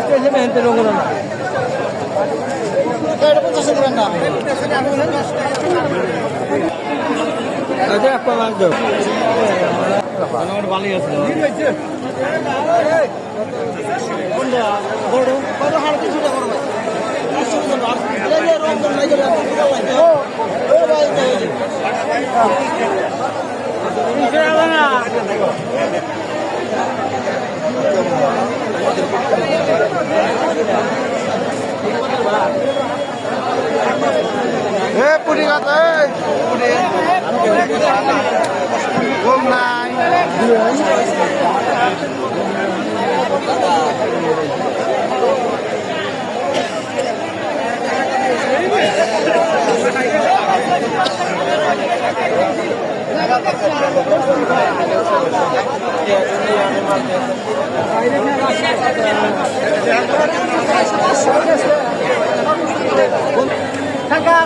Best হয়েছে মেহেন্টের রঙ না বড় হাড় কিছু এ পুরি কথা কম নাই। টাকা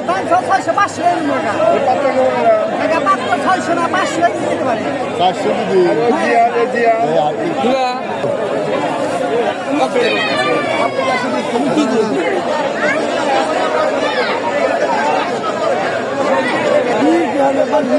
পাঁচশো ছয়শো পাঁচশো টাকা পাঁচশো ছয়শো না পাঁচশো দিতে পারে। চারশো দিদি। গাড়ির মধ্যে